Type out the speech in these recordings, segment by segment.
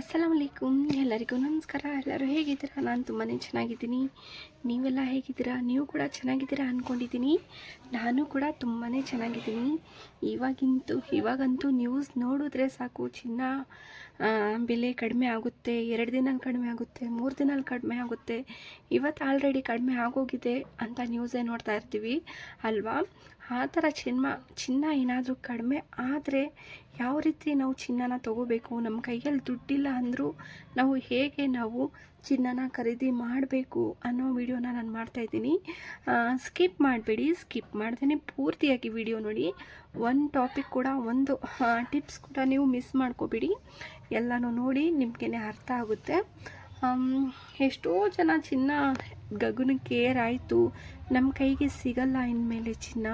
ಅಸ್ಸಲಾಮ್ ಅಲೈಕುಮ್ ಎಲ್ಲರಿಗೂ ನಮಸ್ಕಾರ. ಎಲ್ಲರೂ ಹೇಗಿದ್ದೀರಾ? ನಾನು ತುಂಬಾ ಚೆನ್ನಾಗಿದ್ದೀನಿ. ನೀವೆಲ್ಲ ಹೇಗಿದ್ದೀರಾ? ನೀವು ಕೂಡ ಚೆನ್ನಾಗಿದ್ದೀರಾ ಅಂದ್ಕೊಂಡಿದ್ದೀನಿ ನಾನು ಕೂಡ ತುಂಬಾ ಚೆನ್ನಾಗಿದ್ದೀನಿ. ಇವಾಗಿಂತೂ, ಇವಾಗಂತೂ ನ್ಯೂಸ್ ನೋಡಿದ್ರೆ ಸಾಕು. ಚಿನ್ನ ಬೆಲೆ ಕಡಿಮೆ ಆಗುತ್ತೆ. ಎರಡು ದಿನ ಕಡಿಮೆ ಆಗುತ್ತೆ, ಮೂರು ದಿನ ಕಡಿಮೆ ಆಗುತ್ತೆ. ಇವತ್ತು ಆಲ್ರೆಡಿ ಕಡಿಮೆ ಆಗೋಗಿದೆ ಅಂತ ನ್ಯೂಸೇ ನೋಡ್ತಾ ಇರ್ತೀವಿ. ಅಲ್ವಾ? ಆ ಥರ ಚಿನ್ನ ಚಿನ್ನ ಏನಾದರೂ ಕಡಿಮೆ ಆದರೆ ಯಾವ ರೀತಿ ನಾವು ಚಿನ್ನನ ತಗೋಬೇಕು? ನಮ್ಮ ಕೈಯಲ್ಲಿ ದುಡ್ಡಿಲ್ಲ ಅಂದರೂ ನಾವು ಹೇಗೆ ನಾವು ಚಿನ್ನನ ಖರೀದಿ ಮಾಡಬೇಕು ಅನ್ನೋ ವಿಡಿಯೋನ ನಾನು ಮಾಡ್ತಾಯಿದ್ದೀನಿ ಸ್ಕಿಪ್ ಮಾಡಬೇಡಿ, ಸ್ಕಿಪ್ ಮಾಡ್ದೇನೆ ಪೂರ್ತಿಯಾಗಿ ವಿಡಿಯೋ ನೋಡಿ. ಒಂದು ಟಾಪಿಕ್ ಕೂಡ, ಒಂದು ಟಿಪ್ಸ್ ಕೂಡ ನೀವು ಮಿಸ್ ಮಾಡ್ಕೋಬೇಡಿ. ಎಲ್ಲನೂ ನೋಡಿ ನಿಮಗೇ ಅರ್ಥ ಆಗುತ್ತೆ. ಎಷ್ಟೋ ಜನ ಚಿನ್ನ ಗಗುನ ಕೇರ್ ಆಯಿತು. ನಮ್ಮ ಕೈಗೆ ಸಿಗಲ್ಲ ಇನ್ಮೇಲೆ ಚಿನ್ನ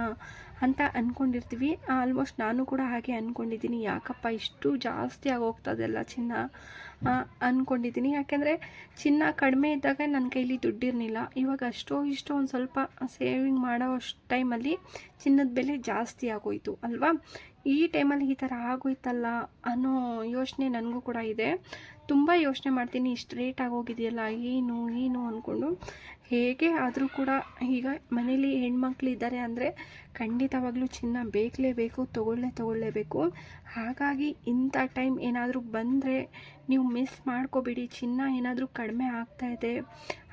ಅಂತ ಅಂದ್ಕೊಂಡಿರ್ತೀವಿ ಆಲ್ಮೋಸ್ಟ್ ನಾನು ಕೂಡ ಹಾಗೆ ಅಂದ್ಕೊಂಡಿದ್ದೀನಿ ಯಾಕಪ್ಪ, ಇಷ್ಟು ಜಾಸ್ತಿ ಆಗೋಗ್ತದೆಲ್ಲ ಚಿನ್ನ? ಅಂದ್ಕೊಂಡಿದ್ದೀನಿ ಯಾಕೆಂದರೆ ಚಿನ್ನ ಕಡಿಮೆ ಇದ್ದಾಗ ನನ್ನ ಕೈಲಿ ದುಡ್ಡಿರಲಿಲ್ಲ. ಇವಾಗ ಅಷ್ಟೋ ಇಷ್ಟೋ ಒಂದು ಸ್ವಲ್ಪ ಸೇವಿಂಗ್ ಮಾಡೋ ಅಷ್ಟು ಟೈಮಲ್ಲಿ ಚಿನ್ನದ ಬೆಲೆ ಜಾಸ್ತಿ ಆಗೋಯಿತು, ಅಲ್ವಾ? ಈ ಟೈಮಲ್ಲಿ ಈ ಥರ ಆಗೋಯ್ತಲ್ಲ ಅನ್ನೋ ಯೋಚನೆ ನನಗೂ ಕೂಡ ಇದೆ. ತುಂಬ ಯೋಚನೆ ಮಾಡ್ತೀನಿ, ಇಷ್ಟು ರೇಟ್ ಆಗೋಗಿದೆಯಲ್ಲ ಏನು ಏನು ಅಂದ್ಕೊಂಡು ಹೇಗೆ ಆದರೂ ಕೂಡ ಈಗ ಮನೇಲಿ ಹೆಣ್ಮಕ್ಳು ಇದ್ದಾರೆ ಅಂದರೆ ಖಂಡಿತವಾಗ್ಲೂ ಚಿನ್ನ ಬೇಕಲೇಬೇಕು ತೊಗೊಳ್ಳೇ ತೊಗೊಳ್ಳೇಬೇಕು ಹಾಗಾಗಿ ಇಂಥ ಟೈಮ್ ಏನಾದರೂ ಬಂದರೆ ನೀವು ಮಿಸ್ ಮಾಡ್ಕೋಬೇಡಿ, ಚಿನ್ನ ಏನಾದರೂ ಕಡಿಮೆ ಆಗ್ತಾ ಇದೆ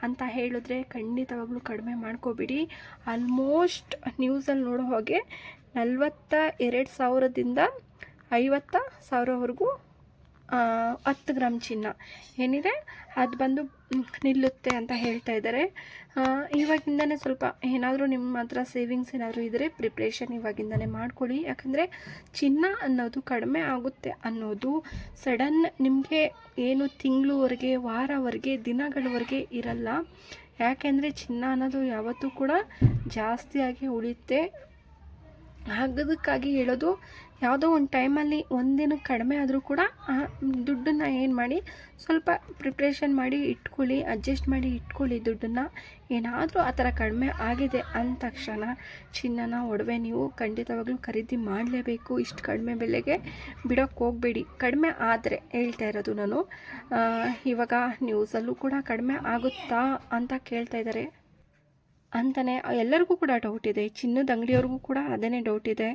ಅಂತ ಹೇಳಿದ್ರೆ ಖಂಡಿತವಾಗ್ಲೂ ಕಡಿಮೆ ಮಾಡ್ಕೋಬಿಡಿ. ಆಲ್ಮೋಸ್ಟ್ ನ್ಯೂಸಲ್ಲಿ ನೋಡೋ ಹಾಗೆ ನಲ್ವತ್ತ ಎರಡು ಸಾವಿರದಿಂದ ಐವತ್ತ ಸಾವಿರವರೆಗೂ ಹತ್ತು ಗ್ರಾಮ್ ಚಿನ್ನ. ಏನಿದೆ? ಅದು ಬಂದು ನಿಲ್ಲುತ್ತೆ ಅಂತ ಹೇಳ್ತಾ ಇದ್ದಾರೆ ಇವಾಗಿಂದನೇ ಸ್ವಲ್ಪ ಏನಾದರೂ ನಿಮ್ಮ ಹತ್ರ ಸೇವಿಂಗ್ಸ್ ಏನಾದರೂ ಇದ್ದರೆ ಪ್ರಿಪ್ರೇಷನ್ ಇವಾಗಿಂದನೇ ಮಾಡ್ಕೊಳ್ಳಿ. ಯಾಕಂದರೆ ಚಿನ್ನ ಅನ್ನೋದು ಕಡಿಮೆ ಆಗುತ್ತೆ ಅನ್ನೋದು ಸಡನ್ ನಿಮಗೆ ಏನು ತಿಂಗಳವರೆಗೆ, ವಾರವರೆಗೆ, ದಿನಗಳವರೆಗೆ ಇರಲ್ಲ. ಯಾಕೆಂದರೆ ಚಿನ್ನ ಅನ್ನೋದು ಯಾವತ್ತೂ ಕೂಡ ಜಾಸ್ತಿಯಾಗಿ ಉಳಿಯುತ್ತೆ. ಅದಕ್ಕಾಗಿ ಹೇಳೋದು ಯಾವುದೋ ಒಂದು ಟೈಮಲ್ಲಿ ಒಂದಿನಕ್ಕೆ ಕಡಿಮೆ ಆದರೂ ಕೂಡ ದುಡ್ಡನ್ನು ಏನು ಮಾಡಿ, ಸ್ವಲ್ಪ ಪ್ರಿಪ್ರೇಷನ್ ಮಾಡಿ ಇಟ್ಕೊಳ್ಳಿ ಅಡ್ಜಸ್ಟ್ ಮಾಡಿ ಇಟ್ಕೊಳ್ಳಿ ದುಡ್ಡನ್ನು. ಏನಾದರೂ ಆ ಥರ ಕಡಿಮೆ ಆಗಿದೆ ಅಂದ ತಕ್ಷಣ ಚಿನ್ನನ, ಒಡವೆ ನೀವು ಖಂಡಿತವಾಗ್ಲೂ ಖರೀದಿ ಮಾಡಲೇಬೇಕು. ಇಷ್ಟು ಕಡಿಮೆ ಬೆಲೆಗೆ ಬಿಡೋಕ್ಕೆ ಹೋಗಬೇಡಿ. ಕಡಿಮೆ ಆದರೆ ಹೇಳ್ತಾ ಇರೋದು ನಾನು. ಇವಾಗ ನ್ಯೂಸಲ್ಲೂ ಕೂಡ ಕಡಿಮೆ ಆಗುತ್ತಾ ಅಂತ ಕೇಳ್ತಾ ಇದ್ದಾರೆ. ಅಂತಲೇ ಎಲ್ಲರಿಗೂ ಕೂಡ ಡೌಟ್ ಇದೆ. ಚಿನ್ನದ ಅಂಗಡಿಯವ್ರಿಗೂ ಕೂಡ ಅದೇ ಡೌಟ್ ಇದೆ.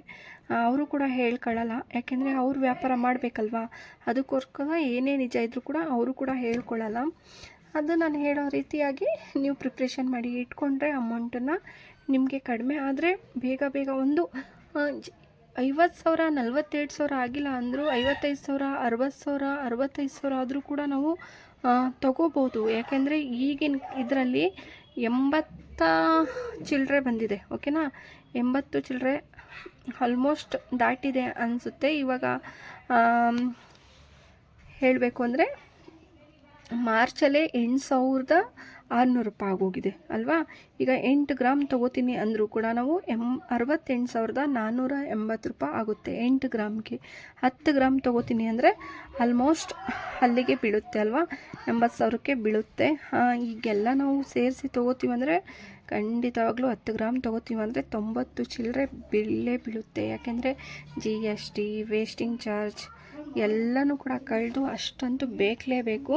ಅವರು ಕೂಡ ಹೇಳ್ಕೊಳ್ಳಲ್ಲ ಯಾಕೆಂದರೆ ಅವ್ರು ವ್ಯಾಪಾರ ಮಾಡಬೇಕಲ್ವಾ? ಅದಕ್ಕೋಸ್ಕರ ಏನೇ ನಿಜ ಇದ್ದರೂ ಕೂಡ ಅವರು ಕೂಡ ಹೇಳ್ಕೊಳ್ಳಲ್ಲ ಅದು ನಾನು ಹೇಳೋ ರೀತಿಯಾಗಿ ನೀವು ಪ್ರಿಪ್ರೇಷನ್ ಮಾಡಿ ಇಟ್ಕೊಂಡ್ರೆ ಅಮೌಂಟನ್ನು ನಿಮಗೆ ಕಡಿಮೆ ಆದರೆ ಬೇಗ ಬೇಗ ಒಂದು ಐವತ್ತು ಸಾವಿರ, ನಲ್ವತ್ತೆರಡು ಸಾವಿರ ಆಗಿಲ್ಲ ಅಂದರೂ, ಐವತ್ತೈದು ಸಾವಿರ, ಅರವತ್ತು ಸಾವಿರ, ಅರವತ್ತೈದು ಸಾವಿರ ಆದರೂ ಕೂಡ ನಾವು ತಗೋಬೋದು. ಯಾಕೆಂದರೆ ಈಗಿನ ಇದರಲ್ಲಿ ಎಂಬತ್ತ ಚಿಲ್ಲರೆ ಬಂದಿದೆ, ಓಕೆನಾ? ಎಂಬತ್ತು ಚಿಲ್ಲರೆ ಆಲ್ಮೋಸ್ಟ್ ದಾಟಿದೆ ಅನಿಸುತ್ತೆ. ಇವಾಗ ಹೇಳಬೇಕು ಅಂದರೆ ಮಾರ್ಚಲ್ಲೇ ಎಂಟು ಸಾವಿರದ ಆರುನೂರು ರೂಪಾಯಿ ಆಗೋಗಿದೆ, ಅಲ್ವಾ? ಈಗ ಎಂಟು ಗ್ರಾಮ್ ತೊಗೋತೀನಿ ಅಂದರೂ ಕೂಡ ನಾವು ಎಂ, ಅರವತ್ತೆಂಟು ಸಾವಿರದ ನಾನ್ನೂರ ಎಂಬತ್ತು ರೂಪಾಯಿ ಆಗುತ್ತೆ ಎಂಟು ಗ್ರಾಮ್ಗೆ. ಹತ್ತು ಗ್ರಾಮ್ ತೊಗೋತೀನಿ ಅಂದರೆ ಆಲ್ಮೋಸ್ಟ್ ಅಲ್ಲಿಗೆ ಬೀಳುತ್ತೆ, ಅಲ್ವಾ? ಎಂಬತ್ತು ಸಾವಿರಕ್ಕೆ ಬೀಳುತ್ತೆ. ಈಗೆಲ್ಲ ನಾವು ಸೇರಿಸಿ ತೊಗೋತೀವಿ ಅಂದರೆ ಖಂಡಿತವಾಗ್ಲೂ ಹತ್ತು ಗ್ರಾಮ್ ತೊಗೋತೀವಿ ಅಂದರೆ ತೊಂಬತ್ತು ಚಿಲ್ಲರೆ ಬೀಳೇ ಬೀಳುತ್ತೆ. ಯಾಕೆಂದರೆ G S T wasting charge ಎಲ್ಲನೂ ಕೂಡ ಕಳೆದು ಅಷ್ಟಂತೂ ಬೇಕಲೇಬೇಕು.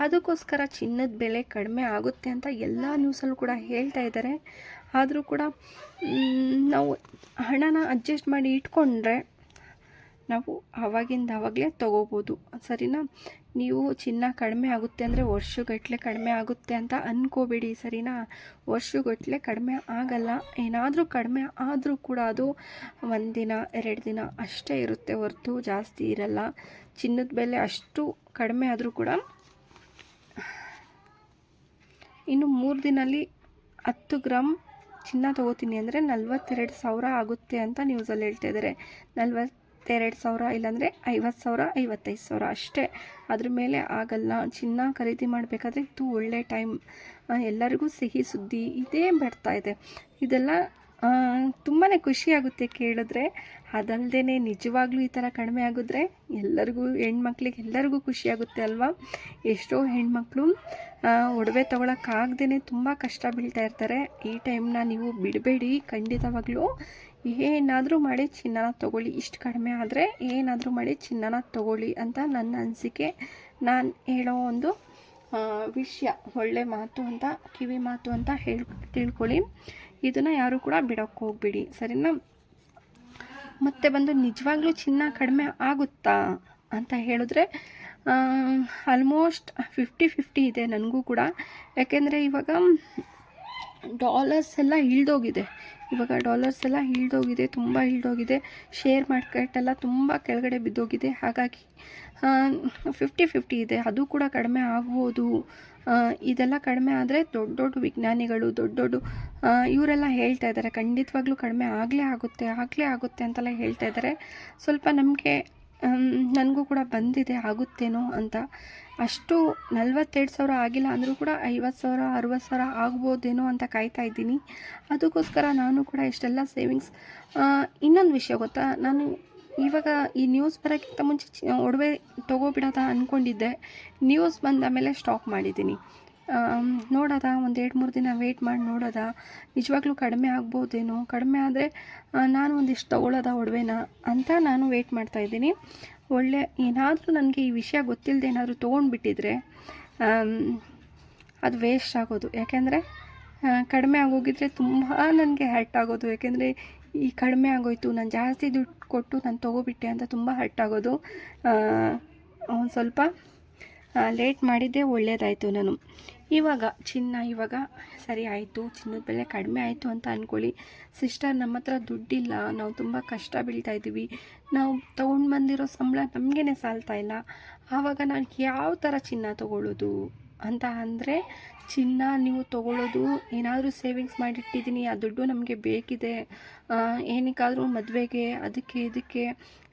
ಅದಕ್ಕೋಸ್ಕರ ಚಿನ್ನದ ಬೆಲೆ ಕಡಿಮೆ ಆಗುತ್ತೆ ಅಂತ ಎಲ್ಲ ನ್ಯೂಸಲ್ಲೂ ಕೂಡ ಹೇಳ್ತಾ ಇದ್ದಾರೆ. ಆದರೂ ಕೂಡ ನಾವು ಹಣನ ಅಡ್ಜಸ್ಟ್ ಮಾಡಿ ಇಟ್ಕೊಂಡ್ರೆ ನಾವು ಆವಾಗಿಂದ ಆವಾಗಲೇ ತೊಗೋಬೋದು. ಸರಿನಾ? ನೀವು ಚಿನ್ನ ಕಡಿಮೆ ಆಗುತ್ತೆ ಅಂದರೆ ವರ್ಷಗಟ್ಟಲೆ ಕಡಿಮೆ ಆಗುತ್ತೆ ಅಂತ ಅಂದ್ಕೋಬೇಡಿ ಸರಿನಾ? ವರ್ಷಗಟ್ಟಲೆ ಕಡಿಮೆ ಆಗಲ್ಲ. ಏನಾದರೂ ಕಡಿಮೆ ಆದರೂ ಕೂಡ ಅದು ಒಂದಿನ, ಎರಡು ದಿನ ಅಷ್ಟೇ ಇರುತ್ತೆ ಹೊರತು ಜಾಸ್ತಿ ಇರಲ್ಲ. ಚಿನ್ನದ ಬೆಲೆ ಅಷ್ಟು ಕಡಿಮೆ ಆದರೂ ಕೂಡ ಇನ್ನು ಮೂರು ದಿನಲ್ಲಿ ಹತ್ತು ಗ್ರಾಮ್ ಚಿನ್ನ ತೊಗೋತೀನಿ ಅಂದರೆ ನಲ್ವತ್ತೆರಡು ಸಾವಿರ ಆಗುತ್ತೆ ಅಂತ ನ್ಯೂಸಲ್ಲಿ ಹೇಳ್ತಾ ಇದ್ದಾರೆ ನಲ್ವತ್ತೆರಡು ಸಾವಿರ, ಇಲ್ಲಾಂದರೆ ಐವತ್ತು ಸಾವಿರ, ಐವತ್ತೈದು ಸಾವಿರ ಅಷ್ಟೇ. ಅದ್ರ ಮೇಲೆ ಆಗಲ್ಲ. ಚಿನ್ನ ಖರೀದಿ ಮಾಡಬೇಕಾದ್ರೆ ಇದು ಒಳ್ಳೆ ಟೈಮ್. ಎಲ್ಲರಿಗೂ ಸಿಹಿ ಸುದ್ದಿ ಇದೇ ಬರ್ತಾ ಇದೆ. ಇದೆಲ್ಲ ತುಂಬಾ ಖುಷಿಯಾಗುತ್ತೆ ಕೇಳಿದ್ರೆ. ಅದಲ್ಲದೆ ನಿಜವಾಗ್ಲೂ ಈ ಥರ ಕಡಿಮೆ ಆಗಿದ್ರೆ ಎಲ್ಲರಿಗೂ, ಹೆಣ್ಮಕ್ಳಿಗೆ ಎಲ್ಲರಿಗೂ ಖುಷಿಯಾಗುತ್ತೆ ಅಲ್ವಾ? ಎಷ್ಟೋ ಹೆಣ್ಮಕ್ಳು ಒಡವೆ ತೊಗೊಳಕ್ಕಾಗ್ದೇ ತುಂಬ ಕಷ್ಟ ಬೀಳ್ತಾ ಇರ್ತಾರೆ. ಈ ಟೈಮ್ನ ನೀವು ಬಿಡಬೇಡಿ. ಖಂಡಿತವಾಗ್ಲೂ ಏನಾದರೂ ಮಾಡಿ ಚಿನ್ನನ ತೊಗೊಳ್ಳಿ. ಇಷ್ಟು ಕಡಿಮೆ ಆದರೆ ಏನಾದರೂ ಮಾಡಿ ಚಿನ್ನನ ತೊಗೊಳ್ಳಿ ಅಂತ ನನ್ನ ಅನಿಸಿಕೆ. ನಾನು ಹೇಳೋ ಒಂದು ವಿಷಯ, ಒಳ್ಳೆ ಮಾತು ಅಂತ, ಕಿವಿ ಮಾತು ಅಂತ ಹೇಳಿ, ತಿಳ್ಕೊಳ್ಳಿ. ಇದನ್ನು ಯಾರು ಕೂಡ ಬಿಡೋಕ್ಕೆ ಹೋಗ್ಬಿಡಿ. ಸರಿನಾ? ಮತ್ತೆ ಬಂದು ನಿಜವಾಗ್ಲೂ ಚಿನ್ನ ಕಡಿಮೆ ಆಗುತ್ತಾ ಅಂತ ಹೇಳಿದ್ರೆ ಆಲ್ಮೋಸ್ಟ್ ಫಿಫ್ಟಿ ಫಿಫ್ಟಿ ಇದೆ ನನಗೂ ಕೂಡ. ಯಾಕೆಂದರೆ ಇವಾಗ ಡಾಲರ್ಸ್ ಎಲ್ಲ ಇಳ್ದೋಗಿದೆ. ಇವಾಗ ಡಾಲರ್ಸ್ ಎಲ್ಲ ಇಳ್ದೋಗಿದೆ, ತುಂಬ ಇಳ್ದೋಗಿದೆ. ಶೇರ್ ಮಾರ್ಕೆಟ್ ಎಲ್ಲ ತುಂಬ ಕೆಳಗಡೆ ಬಿದ್ದೋಗಿದೆ. ಹಾಗಾಗಿ ಫಿಫ್ಟಿ ಫಿಫ್ಟಿ ಇದೆ. ಅದು ಕೂಡ ಕಡಿಮೆ ಆಗ್ಬೋದು. ಇದೆಲ್ಲ ಕಡಿಮೆ ಆದರೆ ದೊಡ್ಡ ದೊಡ್ಡ ವಿಜ್ಞಾನಿಗಳು, ದೊಡ್ಡ ದೊಡ್ಡ ಇವರೆಲ್ಲ ಹೇಳ್ತಾ ಇದ್ದಾರೆ. ಖಂಡಿತವಾಗ್ಲೂ ಕಡಿಮೆ ಆಗಲೇ ಆಗುತ್ತೆ ಆಗಲೇ ಆಗುತ್ತೆ ಅಂತೆಲ್ಲ ಹೇಳ್ತಾ ಇದ್ದಾರೆ. ಸ್ವಲ್ಪ ನಮಗೆ ನನಗೂ ಕೂಡ ಬಂದಿದೆ, ಆಗುತ್ತೇನೋ ಅಂತ. ಅಷ್ಟು ನಲ್ವತ್ತೆರಡು ಸಾವಿರ ಆಗಿಲ್ಲ ಅಂದರೂ ಕೂಡ ಐವತ್ತು ಸಾವಿರ, ಅರುವತ್ತು ಸಾವಿರ ಆಗ್ಬೋದೇನೋ ಅಂತ ಕಾಯ್ತಾ ಇದ್ದೀನಿ. ಅದಕ್ಕೋಸ್ಕರ ನಾನು ಕೂಡ ಇಷ್ಟೆಲ್ಲ ಸೇವಿಂಗ್ಸ್ ಇನ್ನೊಂದು ವಿಷಯ ಗೊತ್ತಾ? ನಾನು ಇವಾಗ ಈ ನ್ಯೂಸ್ ಬರೋಕ್ಕಿಂತ ಮುಂಚೆ ಒಡವೆ ತೊಗೋಬಿಡೋದ ಅಂದ್ಕೊಂಡಿದ್ದೆ ನ್ಯೂಸ್ ಬಂದ ಮೇಲೆ ಸ್ಟಾಪ್ ಮಾಡಿದ್ದೀನಿ. ನೋಡೋದ? ಒಂದು ಎರಡು ಮೂರು ದಿನ ವೆಯ್ಟ್ ಮಾಡಿ ನೋಡೋದಾ? ನಿಜವಾಗ್ಲೂ ಕಡಿಮೆ ಆಗ್ಬೋದೇನೋ? ಕಡಿಮೆ ಆದರೆ ನಾನು ಒಂದಿಷ್ಟು ತೊಗೊಳೋದ ಒಡವೆನ? ಅಂತ ನಾನು ವೆಯ್ಟ್ ಮಾಡ್ತಾಯಿದ್ದೀನಿ ಒಳ್ಳೆ, ಏನಾದರೂ ನನಗೆ ಈ ವಿಷಯ ಗೊತ್ತಿಲ್ಲದೆ ಏನಾದರೂ ತೊಗೊಂಡ್ಬಿಟ್ಟಿದ್ರೆ ಅದು ವೇಸ್ಟ್ ಆಗೋದು. ಯಾಕೆಂದರೆ ಕಡಿಮೆ ಆಗೋಗಿದ್ರೆ ತುಂಬ ನನಗೆ ಹರ್ಟ್ ಆಗೋದು. ಯಾಕೆಂದರೆ, ಈ ಕಡಿಮೆ ಆಗೋಯ್ತು, ನಾನು ಜಾಸ್ತಿ ದುಡ್ಡು ಕೊಟ್ಟು ನಾನು ತೊಗೋಬಿಟ್ಟೆ ಅಂತ ತುಂಬ ಹರ್ಟ್ ಆಗೋದು. ಒಂದು ಸ್ವಲ್ಪ ಲೇಟ್ ಮಾಡಿದ್ದೇ ಒಳ್ಳೆಯದಾಯಿತು ನಾನು. ಇವಾಗ, ಚಿನ್ನ ಇವಾಗ ಸರಿ ಆಯಿತು, ಚಿನ್ನದ ಬೆಲೆ ಕಡಿಮೆ ಆಯಿತು ಅಂತ ಅಂದ್ಕೊಳ್ಳಿ ಸಿಸ್ಟರ್ ನಮ್ಮ ಹತ್ರ ದುಡ್ಡಿಲ್ಲ, ನಾವು ತುಂಬ ಕಷ್ಟ ಬೀಳ್ತಾ ಇದ್ದೀವಿ. ನಾವು ತೊಗೊಂಡು ಬಂದಿರೋ ಸಂಬಳ ನಮಗೇ ಸಾಲ್ತಾ ಇಲ್ಲ. ಆವಾಗ ನಾನು ಯಾವ ಥರ ಚಿನ್ನ ತೊಗೊಳ್ಳೋದು ಅಂತ ಅಂದರೆ, ಚಿನ್ನ ನೀವು ತೊಗೊಳ್ಳೋದು ಏನಾದರೂ ಸೇವಿಂಗ್ಸ್ ಮಾಡಿಟ್ಟಿದ್ದೀನಿ, ಆ ದುಡ್ಡು ನಮಗೆ ಬೇಕಿದೆ ಏನಕ್ಕಾದರೂ ಮದುವೆಗೆ, ಅದಕ್ಕೆ ಇದಕ್ಕೆ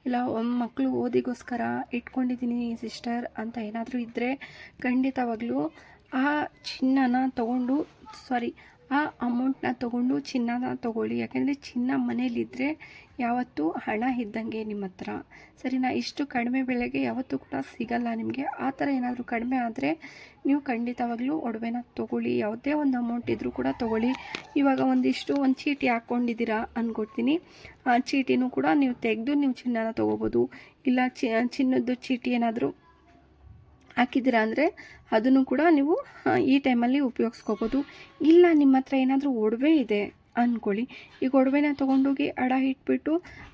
ಇಲ್ಲ ಮಕ್ಕಳು ಓದಿಗೋಸ್ಕರ ಇಟ್ಕೊಂಡಿದ್ದೀನಿ ಸಿಸ್ಟರ್ ಅಂತ ಏನಾದರೂ ಇದ್ದರೆ ಖಂಡಿತವಾಗ್ಲೂ ಆ ಚಿನ್ನನ ತಗೊಂಡು ಸಾರಿ ಆ ಅಮೌಂಟ್ನ ತಗೊಂಡು ಚಿನ್ನನ ತಗೊಳ್ಳಿ. ಯಾಕೆಂದರೆ ಚಿನ್ನ ಮನೇಲಿದ್ದರೆ ಯಾವತ್ತೂ ಹಣ ಇದ್ದಂಗೆ ನಿಮ್ಮ ಹತ್ರ. ಸರಿನಾ? ಇಷ್ಟು ಕಡಿಮೆ ಬೆಲೆಗೆ ಯಾವತ್ತೂ ಕೂಡ ಸಿಗಲ್ಲ ನಿಮಗೆ. ಆ ಥರ ಏನಾದರೂ ಕಡಿಮೆ ಆದರೆ ನೀವು ಖಂಡಿತವಾಗ್ಲೂ ಒಡವೆನ ತೊಗೊಳ್ಳಿ. ಯಾವುದೇ ಒಂದು ಅಮೌಂಟ್ ಇದ್ದರೂ ಕೂಡ ತೊಗೊಳ್ಳಿ. ಇವಾಗ ಒಂದಿಷ್ಟು ಒಂದು ಚೀಟಿ ಹಾಕ್ಕೊಂಡಿದ್ದೀರಾ ಅಂದ್ಕೊಡ್ತೀನಿ ಆ ಚೀಟಿನೂ ಕೂಡ ನೀವು ತೆಗೆದು ನೀವು ಚಿನ್ನನ ತೊಗೋಬೋದು. ಇಲ್ಲ ಚಿನ್ನದ್ದು ಚೀಟಿ ಏನಾದರೂ ಹಾಕಿದ್ದೀರಾ ಅಂದರೆ ಅದನ್ನು ಕೂಡ ನೀವು ಈ ಟೈಮಲ್ಲಿ ಉಪಯೋಗಿಸ್ಕೋಬೋದು. ಇಲ್ಲ ನಿಮ್ಮ ಹತ್ರ ಏನಾದರೂ ಒಡವೆ ಇದೆ ಅಂದ್ಕೊಳ್ಳಿ ಈ ಗೊಡವೆನ ತೊಗೊಂಡೋಗಿ ಅಡ ಇಟ್ಬಿಟ್ಟು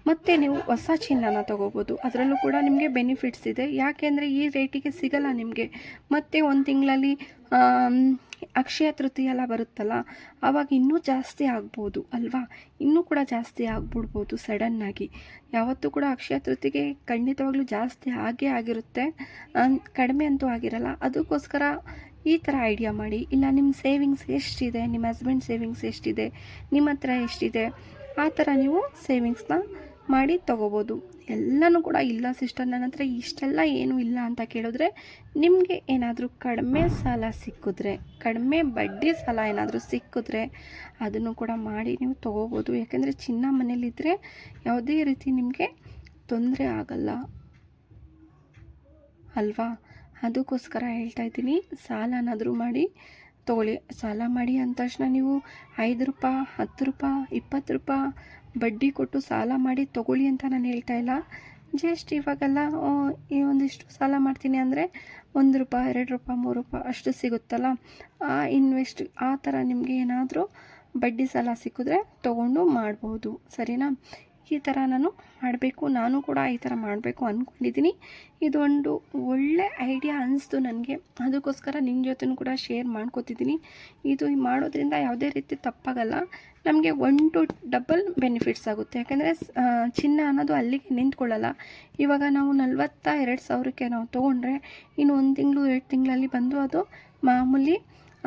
ಮತ್ತೆ ನೀವು ಹೊಸ ಚಿನ್ನನ ತೊಗೋಬೋದು. ಅದರಲ್ಲೂ ಕೂಡ ನಿಮಗೆ ಬೆನಿಫಿಟ್ಸ್ ಇದೆ. ಯಾಕೆಂದರೆ ಈ ರೇಟಿಗೆ ಸಿಗಲ್ಲ ನಿಮಗೆ. ಮತ್ತೆ ಒಂದು ತಿಂಗಳಲ್ಲಿ ಅಕ್ಷಯ ತೃತೀಯ ಎಲ್ಲ ಬರುತ್ತಲ್ಲ ಆವಾಗ ಇನ್ನೂ ಜಾಸ್ತಿ ಆಗ್ಬೋದು ಅಲ್ವಾ? ಇನ್ನೂ ಕೂಡ ಜಾಸ್ತಿ ಆಗ್ಬಿಡ್ಬೋದು ಸಡನ್ನಾಗಿ ಯಾವತ್ತೂ ಕೂಡ ಅಕ್ಷಯ ತೃತಿಗೆ ಖಂಡಿತವಾಗ್ಲೂ ಜಾಸ್ತಿ ಆಗೇ ಆಗಿರುತ್ತೆ. ಕಡಿಮೆ ಅಂತೂ ಆಗಿರಲ್ಲ. ಅದಕ್ಕೋಸ್ಕರ ಈ ಥರ ಐಡಿಯಾ ಮಾಡಿ, ಇಲ್ಲ ನಿಮ್ಮ ಸೇವಿಂಗ್ಸ್ ಎಷ್ಟಿದೆ ನಿಮ್ಮ ಹಸ್ಬೆಂಡ್ ಸೇವಿಂಗ್ಸ್ ಎಷ್ಟಿದೆ, ನಿಮ್ಮ ಹತ್ರ ಎಷ್ಟಿದೆ, ಆ ಥರ ನೀವು ಸೇವಿಂಗ್ಸ್ನ ಮಾಡಿ ತೊಗೋಬೋದು. ಎಲ್ಲನೂ ಕೂಡ ಇಲ್ಲ ಸಿಸ್ಟರ್ ನನ್ನ ಹತ್ರ ಇಷ್ಟೆಲ್ಲ ಏನೂ ಇಲ್ಲ ಅಂತ ಕೇಳಿದ್ರೆ ನಿಮಗೆ ಏನಾದರೂ ಕಡಿಮೆ ಸಾಲ ಸಿಕ್ಕಿದ್ರೆ, ಕಡಿಮೆ ಬಡ್ಡಿ ಸಾಲ ಏನಾದರೂ ಸಿಕ್ಕಿದ್ರೆ ಅದನ್ನು ಕೂಡ ಮಾಡಿ ನೀವು ತೊಗೋಬೋದು. ಯಾಕೆಂದರೆ ಚಿನ್ನ ಮನೇಲಿದ್ದರೆ ಯಾವುದೇ ರೀತಿ ನಿಮಗೆ ತೊಂದರೆ ಆಗಲ್ಲ. ಅಲ್ವಾ? ಅದಕ್ಕೋಸ್ಕರ ಹೇಳ್ತಾ ಇದ್ದೀನಿ, ಸಾಲನಾದರೂ ಮಾಡಿ, ತೊಗೊಳ್ಳಿ. ಸಾಲ ಮಾಡಿ ಅಂದ ತಕ್ಷಣ ನೀವು ಐದು ರೂಪಾಯಿ, ಹತ್ತು ರೂಪಾಯಿ, ಇಪ್ಪತ್ತು ರೂಪಾಯಿ ಬಡ್ಡಿ ಕೊಟ್ಟು ಸಾಲ ಮಾಡಿ ತೊಗೊಳ್ಳಿ ಅಂತ ನಾನು ಹೇಳ್ತಾ ಇಲ್ಲ. ಜಸ್ಟ್ ಇವಾಗೆಲ್ಲ ಈ ಒಂದಿಷ್ಟು ಸಾಲ ಮಾಡ್ತೀನಿ ಅಂದರೆ ಒಂದು ರೂಪಾಯಿ, ಎರಡು ರೂಪಾಯಿ, ಮೂರು ರೂಪಾಯಿ ಅಷ್ಟು ಸಿಗುತ್ತಲ್ಲ. ಆ ಇನ್ವೆಸ್ಟ್, ಆ ಥರ ನಿಮಗೆ ಏನಾದರೂ ಬಡ್ಡಿ ಸಾಲ ಸಿಕ್ಕಿದ್ರೆ ತೊಗೊಂಡು ಮಾಡ್ಬೋದು. ಸರಿನಾ? ಈ ಥರ ನಾನು ಮಾಡಬೇಕು. ನಾನು ಕೂಡ ಈ ಥರ ಮಾಡಬೇಕು ಅಂದ್ಕೊಂಡಿದ್ದೀನಿ ಇದೊಂದು ಒಳ್ಳೆ ಐಡಿಯಾ ಅನಿಸ್ತು ನನಗೆ. ಅದಕ್ಕೋಸ್ಕರ ನಿಮ್ಮ ಜೊತೆನೂ ಕೂಡ ಶೇರ್ ಮಾಡ್ಕೋತಿದ್ದೀನಿ. ಇದು ಮಾಡೋದ್ರಿಂದ ಯಾವುದೇ ರೀತಿ ತಪ್ಪಾಗಲ್ಲ. ನಮಗೆ ಒನ್ ಟು ಡಬಲ್ ಬೆನಿಫಿಟ್ಸ್ ಆಗುತ್ತೆ. ಯಾಕೆಂದರೆ ಚಿನ್ನ ಅನ್ನೋದು ಅಲ್ಲಿಗೆ ನಿಂತ್ಕೊಳ್ಳಲ್ಲ. ಇವಾಗ ನಾವು ನಲ್ವತ್ತ ಎರಡು ಸಾವಿರಕ್ಕೆ ನಾವು ತೊಗೊಂಡ್ರೆ, ಇನ್ನು ಒಂದು ತಿಂಗಳು, ಎರಡು ತಿಂಗಳಲ್ಲಿ ಬಂದು ಅದು ಮಾಮೂಲಿ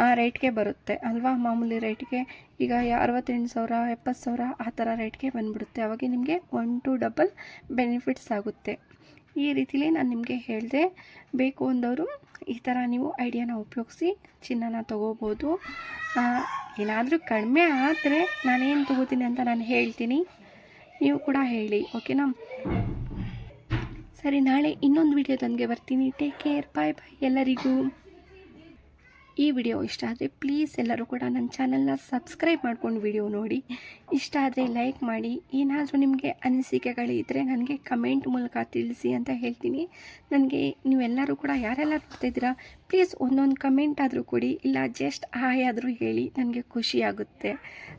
ಆ ರೇಟ್ಗೆ ಬರುತ್ತೆ. ಅಲ್ವಾ? ಮಾಮೂಲಿ ರೇಟ್ಗೆ ಈಗ ಅರವತ್ತೆಂಟು ಸಾವಿರ, ಎಪ್ಪತ್ತು ಸಾವಿರ ಆ ಥರ ರೇಟ್ಗೆ ಬಂದುಬಿಡುತ್ತೆ. ಅವಾಗ ನಿಮಗೆ ಒನ್ ಟು ಡಬಲ್ ಬೆನಿಫಿಟ್ಸ್ ಆಗುತ್ತೆ. ಈ ರೀತಿಲಿ ನಾನು ನಿಮಗೆ ಹೇಳಿದೆ. ಬೇಕು ಅಂದವರು ಈ ಥರ ನೀವು ಐಡಿಯಾನ ಉಪಯೋಗಿಸಿ, ಚಿನ್ನನ ತೊಗೋಬೋದು. ಏನಾದರೂ ಕಡಿಮೆ ಆದರೆ ನಾನೇನು ತೊಗೋತೀನಿ ಅಂತ ನಾನು ಹೇಳ್ತೀನಿ. ನೀವು ಕೂಡ ಹೇಳಿ ಓಕೆನಾ ಸರಿ, ನಾಳೆ ಇನ್ನೊಂದು ವಿಡಿಯೋದೊಂದಿಗೆ ಬರ್ತೀನಿ. ಟೇಕ್ ಕೇರ್ ಬಾಯ್ ಬಾಯ್ ಎಲ್ಲರಿಗೂ. ಈ ವಿಡಿಯೋ ಇಷ್ಟ ಆದರೆ ಪ್ಲೀಸ್ ಎಲ್ಲರೂ ಕೂಡ ನನ್ನ ಚಾನಲ್ನ ಸಬ್ಸ್ಕ್ರೈಬ್ ಮಾಡ್ಕೊಂಡು ವಿಡಿಯೋ ನೋಡಿ. ಇಷ್ಟ ಆದರೆ ಲೈಕ್ ಮಾಡಿ. ಏನಾದರೂ ನಿಮಗೆ ಅನಿಸಿಕೆಗಳಿದ್ದರೆ ನನಗೆ ಕಮೆಂಟ್ ಮೂಲಕ ತಿಳಿಸಿ ಅಂತ ಹೇಳ್ತೀನಿ. ನನಗೆ ನೀವೆಲ್ಲರೂ ಕೂಡ ಯಾರೆಲ್ಲ ನೋಡ್ತಾಯಿದ್ದೀರಾ ಪ್ಲೀಸ್ ಒಂದೊಂದು ಕಮೆಂಟ್ ಆದರೂ ಕೊಡಿ. ಇಲ್ಲ ಜಸ್ಟ್ ಹಾಯ್ ಆದರೂ ಹೇಳಿ. ನನಗೆ ಖುಷಿಯಾಗುತ್ತೆ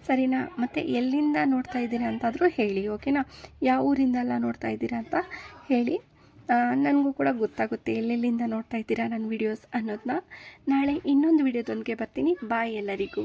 ಸರಿನಾ? ಮತ್ತು ಎಲ್ಲಿಂದ ನೋಡ್ತಾ ಇದ್ದೀರಾ ಅಂತಾದರೂ ಹೇಳಿ ಓಕೆನಾ ಯಾವ ಊರಿಂದೆಲ್ಲ ನೋಡ್ತಾ ಇದ್ದೀರಾ ಅಂತ ಹೇಳಿ. ನನಗೂ ಕೂಡ ಗೊತ್ತಾಗುತ್ತೆ ಎಲ್ಲೆಲ್ಲಿಂದ ನೋಡ್ತಾ ಇದ್ದೀರಾ ನನ್ನ ವೀಡಿಯೋಸ್ ಅನ್ನೋದನ್ನ ನಾಳೆ ಇನ್ನೊಂದು ವೀಡಿಯೋದೊಂದಿಗೆ ಬರ್ತೀನಿ. ಬಾಯ್ ಎಲ್ಲರಿಗೂ.